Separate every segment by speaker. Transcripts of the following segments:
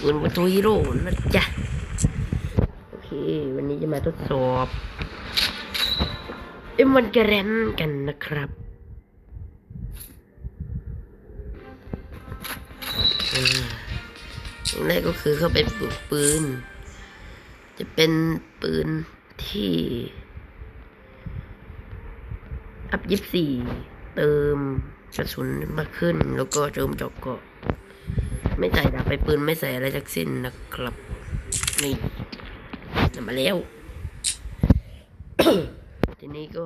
Speaker 1: ปืนวัตถุฮีโร่นะจ๊ะโอเค วันนี้จะมาทดสอบเอ็มวันกระแรนกันนะครับอ่าอย่างแรกก็คือเข้าไปปลูกปืน จะเป็นปืนที่อัพยี่สี่เติมกระสุนมากขึ้น แล้วก็เติมจอกเกาะ ไม่ใส่ดาบไปปืนไม่ใส่อะไรทั้งสิ้นนะครับ นี่นำมาแล้ว ทีนี้ก็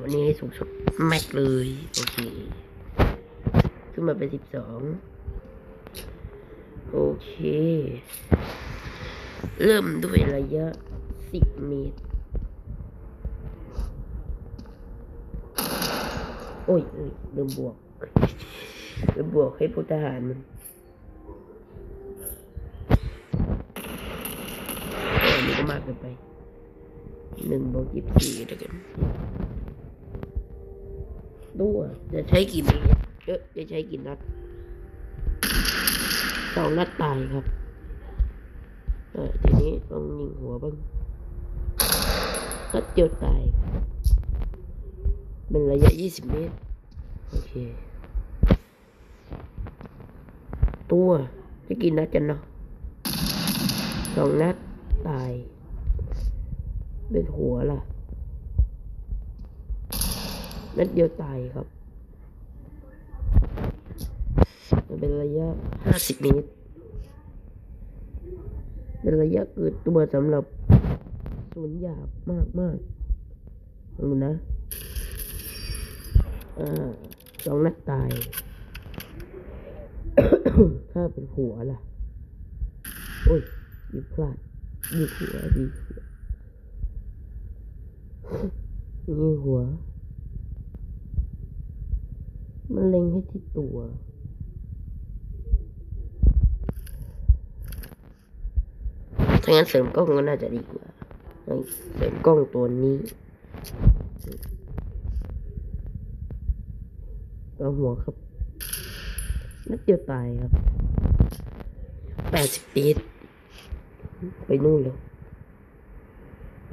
Speaker 1: วันนี้สูงสุดแม็กเลย โอเค ขึ้นมาเป็นสิบสองโอเค เริ่มด้วยระยะสิบเมตร โอ้ยโอ้ยลืมบวก ลืมบวกให้พลทหารมันอันก็มากเกินไปหนึ่งบวกยี่สิบสี่เดี๋ยวกันตัวจะใช้กี่เมตรเออจะใช้กี่นัดสองนัดตายครับ เออทีนี้ลองยิงหัวบ้างนัดเดียวตายเป็นระยะยี่สิบเมตร โอเค ตัวจะกินนัดกันเนาะสองนัดตาย เป็นหัวล่ะ นัดเดียวตายครับ มันเป็นระยะห้าสิบเมตร เป็นระยะเกิดตัวสำหรับศูนย์หยาบมากมากดูนะ อ่าสองนัดตาย ถ้าเป็นหัวล่ะ โอ้ยยิงพลาดยิงหัวยิงหัวยิงหัว มันเล็งให้ที่ตัวถ้างั้นเสริมกล้องก็น่าจะดีกว่าให้เสริมกล้องตัวนี้เอาหัวครับ นัดเดียวตายครับแปดสิบเมตรไปนู่นแล้ว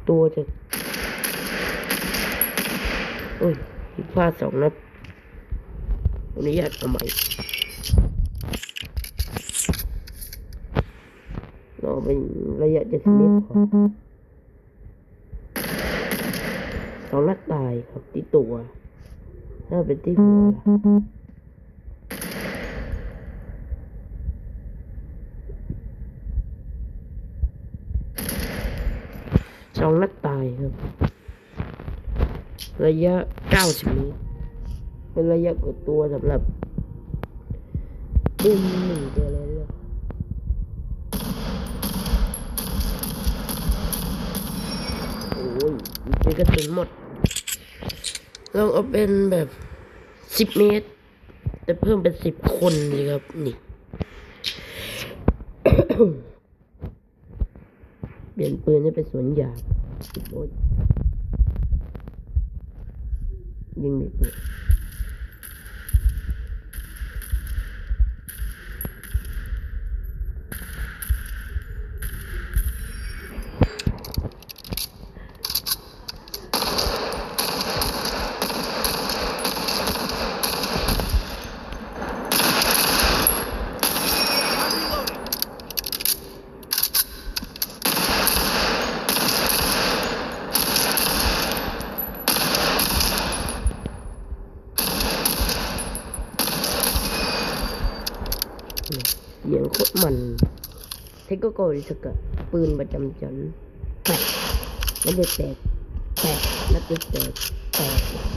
Speaker 1: ตัวจะ โอ้ยผิดพลาดสองนัดอนุญาตเอาใหม่เราเป็นระยะเจ็ดสิบเมตรพอสองนัดตายครับที่ตัว ถ้าเป็นที่หัวล่ะ สองนัดตายครับ ระยะเก้าสิบเมตรเป็นระยะกดตัวสำหรับดึงหนึ่งตัวเลยเลยโอ้ยมีกระสุนหมดลองเอาเป็นแบบสิบเมตร แต่เพิ่มเป็นสิบคนเลยครับ นี่ เปลี่ยนปืนให้เป็นสวนยางโอ้ยยิงเด็ก เสียงโคตรมันเทคโกโกริสกะปืนประจำชั้นแตกแล้วเดือดแตกแตกแล้วเดือดแตกแตก